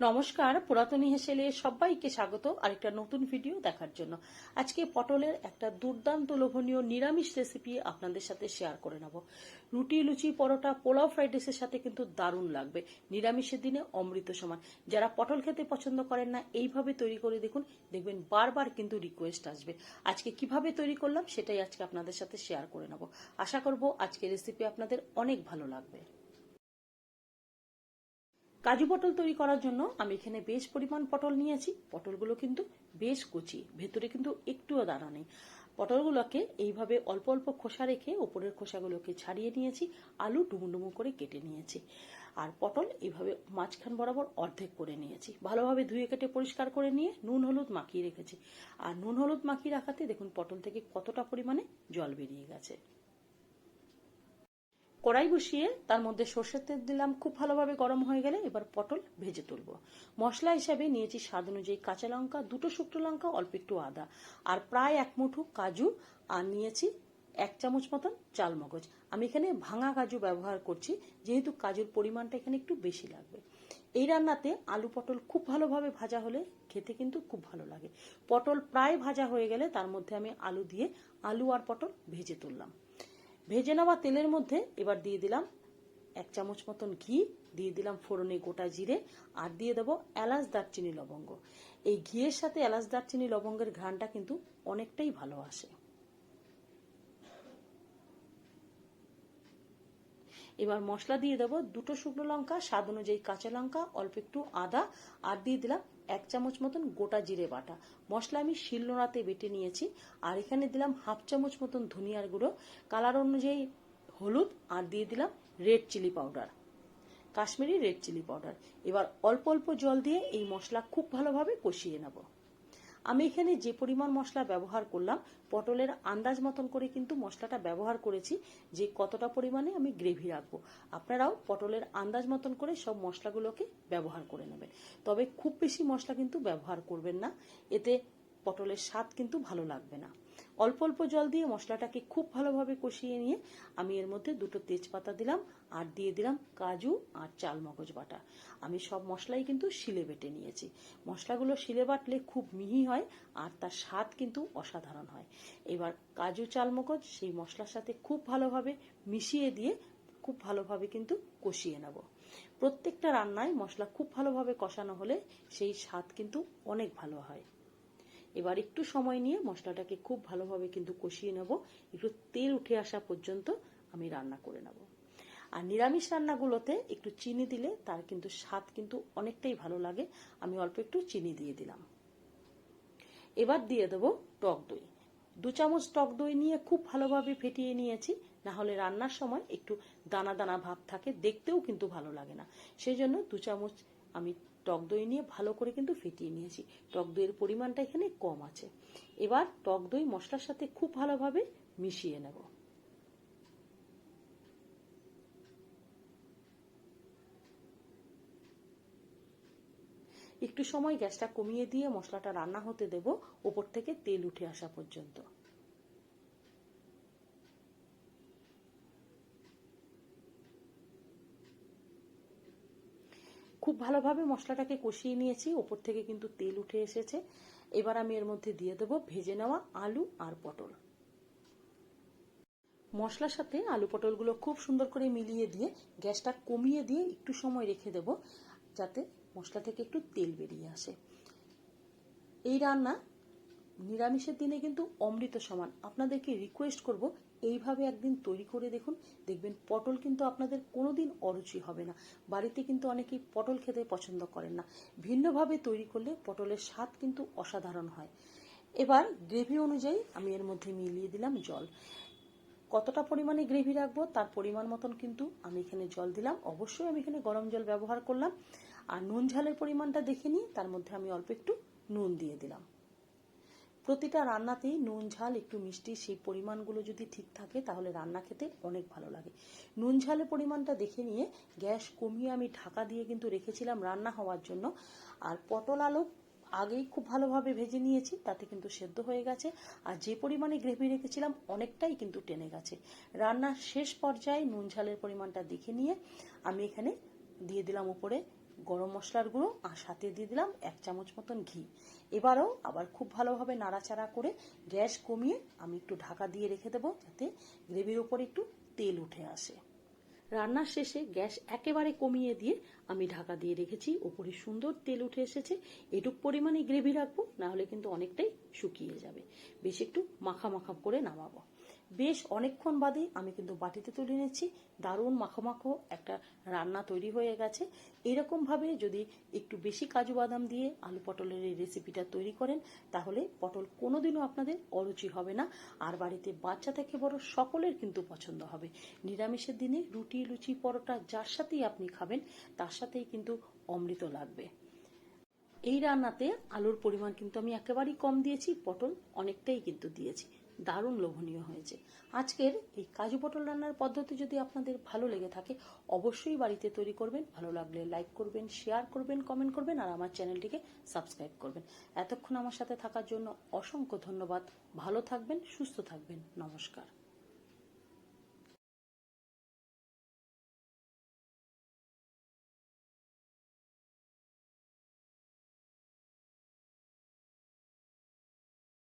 নমস্কার, পুরাতনী হেসেলে সবাইকে স্বাগত। আরেকটা নতুন ভিডিও দেখার জন্য। আজকে পটলের একটা দুর্দান্ত লোভনীয় নিরামিষ রেসিপি আপনাদের সাথে শেয়ার করে নেব। রুটি, লুচি, পরোটা, পোলাও ফ্রাইড রাইসের সাথে কিন্তু দারুণ লাগবে। নিরামিষের দিনে অমৃত সমান। যারা পটল খেতে পছন্দ করেন না, এইভাবে তৈরি করে দেখুন, দেখবেন বারবার কিন্তু রিকোয়েস্ট আসবে। আজকে কীভাবে তৈরি করলাম, সেটাই আজকে আপনাদের সাথে শেয়ার করে নেব। আশা করব আজকে রেসিপি আপনাদের অনেক ভালো লাগবে। কাজু পটল তৈরি করার জন্য আমি এখানে বেশ পরিমাণ পটল নিয়েছি। পটলগুলো কিন্তু বেশ কচি, ভেতরে কিন্তু একটুও দানা নেই। পটলগুলোকে এইভাবে অল্প অল্প খোসা রেখে ওপরের খোসাগুলোকে ছাড়িয়ে নিয়েছি, আলু ডুমু করে কেটে নিয়েছি। আর পটল এইভাবে মাঝখান বরাবর অর্ধেক করে নিয়েছি। ভালোভাবে ধুয়ে কেটে পরিষ্কার করে নিয়ে নুন হলুদ মাখিয়ে রেখেছি। আর নুন হলুদ মাখিয়ে রাখাতে দেখুন পটল থেকে কতটা পরিমাণে জল বেরিয়ে গেছে। কড়াই বসিয়ে তার মধ্যে সর্ষের তেল দিলাম। খুব ভালোভাবে গরম হয়ে গেলে এবার পটল ভেজে তুলব। মশলা হিসাবে নিয়েছি স্বাদ অনুযায়ী কাঁচা লঙ্কা, দুটো শুকনো লঙ্কা, অল্প একটু আদা। আর প্রায় এক মুঠো কাজু আর নিয়েছি এক চামচ মতন চাল মগজ আমি এখানে ভাঙা কাজু ব্যবহার করছি, যেহেতু কাজুর পরিমাণটা এখানে একটু বেশি লাগবে। এই রান্নাতে আলু পটল খুব ভালোভাবে ভাজা হলে খেতে কিন্তু খুব ভালো লাগে। পটল প্রায় ভাজা হয়ে গেলে তার মধ্যে আমি আলু দিয়ে আলু আর পটল ভেজে তুললাম। ভেজে নেওয়া তেলের মধ্যে এবার দিয়ে দিলাম এক চামচ মতন ঘি, দিয়ে দিলাম ফোড়নে গোটা জিরে, আর দিয়ে দেবো এলাচ, দারচিনি, লবঙ্গ। এই ঘিয়ের সাথে এলাচ, দারচিনি, লবঙ্গের ঘ্রাণটা কিন্তু অনেকটাই ভালো আসে। এবার মশলা দিয়ে দেবো দুটো শুকনো লঙ্কা, স্বাদ অনুযায়ী কাঁচা লঙ্কা, অল্প একটু আদা, আর দিয়ে দিলাম এক চামচ মতন গোটা জিরে বাটা। মশলা আমি শিলনোড়াতে বেটে নিয়েছি, আর এখানে দিলাম হাফ চামচ মতন ধনিয়ার গুঁড়ো। কালার অনুযায়ী হলুদ, আর দিয়ে দিলাম red chilli powder. Kashmiri red chilli powder. এবার অল্প অল্প জল দিয়ে এই মশলা খুব ভালোভাবে কষিয়ে নেব। আমি এখানে যে পরিমাণ মশলা ব্যবহার করলাম, পটলের আন্দাজ মতন করে কিন্তু মশলাটা ব্যবহার করেছি, যে কতটা পরিমাণে আমি গ্রেভি রাখব। আপনারাও পটলের আন্দাজ মতন করে সব মশলাগুলোকে ব্যবহার করে নেবেন। তবে খুব বেশি মশলা কিন্তু ব্যবহার করবেন না, এতে পটলের স্বাদ কিন্তু ভালো লাগবে না। অল্প অল্প জল দিয়ে মশলাটাকে খুব ভালোভাবে কষিয়ে নিয়ে আমি এর মধ্যে দুটো তেজপাতা দিলাম, আর দিয়ে দিলাম কাজু আর চাল মগজ বাটা। আমি সব মশলাই কিন্তু শিলে বেটে নিয়েছি। মশলাগুলো শিলে বাটলে খুব মিহি হয় আর তার স্বাদ কিন্তু অসাধারণ হয়। এবার কাজু চাল মগজ সেই মশলার সাথে খুব ভালোভাবে মিশিয়ে দিয়ে খুব ভালোভাবে কিন্তু কষিয়ে নেব। প্রত্যেকটা রান্নায় মশলা খুব ভালোভাবে কষানো হলে সেই স্বাদ কিন্তু অনেক ভালো হয়। এবার একটু সময় নিয়ে মশলাটাকে খুব ভালোভাবে কিন্তু কষিয়ে নেব। একটু তেল উঠে আসা পর্যন্ত আমি রান্না করে নেব। আর নিরামিষ রান্নাগুলোতে একটু চিনি দিলে তার কিন্তু স্বাদ কিন্তু অনেকটাই ভালো লাগে। আমি অল্প একটু চিনি দিয়ে দিলাম। এবার দিয়ে দেব টক দই। দু চামচ টক দই নিয়ে খুব ভালোভাবে ফেটিয়ে নিয়েছি। না হলে রান্নার সময় একটু দানা দানা ভাব থাকে, দেখতেও কিন্তু ভালো লাগে না। সেই জন্য দু চামচ আমি টক দই নিয়ে ভালো করে কিন্তু ফেটিয়ে নিয়েছি। টক দইয়ের পরিমাণটা এখানে কম আছে। এবার টক দই মশলার সাথে খুব ভালোভাবে মিশিয়ে নেব। একটু সময় গ্যাসটা কমিয়ে দিয়ে মশলাটা রান্না হতে দেব। ওপর থেকে তেল উঠে আসা পর্যন্ত। খুব ভালোভাবে মশলাটাকে কষিয়ে নিয়েছি। ওপর থেকে কিন্তু তেল উঠে এসেছে। এবার আমি এর মধ্যে দিয়ে দেবো ভেজে নেওয়া আলু আর পটল। মশলার সাথে আলু পটলগুলো খুব সুন্দর করে মিলিয়ে দিয়ে গ্যাসটা কমিয়ে দিয়ে একটু সময় রেখে দেব, যাতে মশলা থেকে একটু তেল বেরিয়ে আসে। এই রান্না নিরামিষের দিনে কিন্তু অমৃত সমান। আপনাদেরকে রিকোয়েস্ট করব এইভাবে একদিন তৈরি করে দেখুন, দেখবেন পটল কিন্তু আপনাদের কোনোদিন অরুচি হবে না। বাড়িতে কিন্তু অনেকেই পটল খেতে পছন্দ করেন না। ভিন্নভাবে তৈরি করলে পটলের স্বাদ কিন্তু অসাধারণ হয়। এবার গ্রেভি অনুযায়ী আমি এর মধ্যে মিলিয়ে দিলাম জল। কতটা পরিমাণে গ্রেভি রাখব তার পরিমাণ মতন কিন্তু আমি এখানে জল দিলাম। অবশ্যই আমি এখানে গরম জল ব্যবহার করলাম। আর নুন ঝালের পরিমাণটা দেখে নিই তার মধ্যে আমি অল্প একটু নুন দিয়ে দিলাম। প্রতিটা রান্নাতেই নুন, ঝাল, একটু মিষ্টি, সেই পরিমাণগুলো যদি ঠিক থাকে, তাহলে রান্না খেতে অনেক ভালো লাগে। নুন, ঝালের পরিমাণটা দেখে নিয়ে গ্যাস কমিয়ে আমি ঢাকা দিয়ে কিন্তু রেখেছিলাম রান্না হওয়ার জন্য। আর পটল আলু আগেই খুব ভালোভাবে ভেজে নিয়েছি, তাতে কিন্তু সেদ্ধ হয়ে গেছে। আর যে পরিমাণে গ্রেভি রেখেছিলাম, অনেকটাই কিন্তু টেনে গেছে। রান্নার শেষ পর্যায়ে নুন, ঝালের পরিমাণটা দেখে নিয়ে আমি এখানে দিয়ে দিলাম উপরে গরম মশলার গুঁড়ো আর সাথে দিয়ে দিলাম এক চামচ মতন ঘি। এবারও আবার খুব ভালোভাবে নাড়াচাড়া করে গ্যাস কমিয়ে আমি একটু ঢাকা দিয়ে রেখে দেবো যাতে গ্রেভির ওপর একটু তেল উঠে আসে। রান্নার শেষে গ্যাস একেবারে কমিয়ে দিয়ে আমি ঢাকা দিয়ে রেখেছি। ওপরে সুন্দর তেল উঠে এসেছে। এটুক পরিমাণে গ্রেভি রাখব, না হলে কিন্তু অনেকটাই শুকিয়ে যাবে। বেশ একটু মাখা মাখা করে নামাবো। বেশ অনেকক্ষণ বাদে আমি কিন্তু বাটিতে তুলে নিচ্ছি দারুণ মাখো মাখো একটা রান্না তৈরি হয়ে গেছে। এরকমভাবে যদি একটু বেশি কাজু বাদাম দিয়ে আলু পটলের এই রেসিপিটা তৈরি করেন, তাহলে পটল কোনোদিনও আপনাদের অরুচি হবে না। আর বাড়িতে বাচ্চা থেকে বড় সকলের কিন্তু পছন্দ হবে। নিরামিষের দিনে রুটি, লুচি, পরোটা যার সাথেই আপনি খাবেন, তার সাথেই কিন্তু অমৃত লাগবে। এই রান্নাতে আলুর পরিমাণ কিন্তু আমি একেবারেই কম দিয়েছি, পটল অনেকটাই কিন্তু দিয়েছি। দারুণ লোভনীয় হয়েছে। আজকের এই কাজু পটল রান্নার পদ্ধতি যদি আপনাদের ভালো লেগে থাকে, অবশ্যই বাড়িতে তৈরি করবেন। ভালো লাগলে লাইক করবেন শেয়ার করবেন কমেন্ট করবেন, আর আমার চ্যানেলটিকে সাবস্ক্রাইব করবেন। এতক্ষণ আমার সাথে থাকার জন্য অসংখ্য ধন্যবাদ। ভালো থাকবেন, সুস্থ থাকবেন। নমস্কার।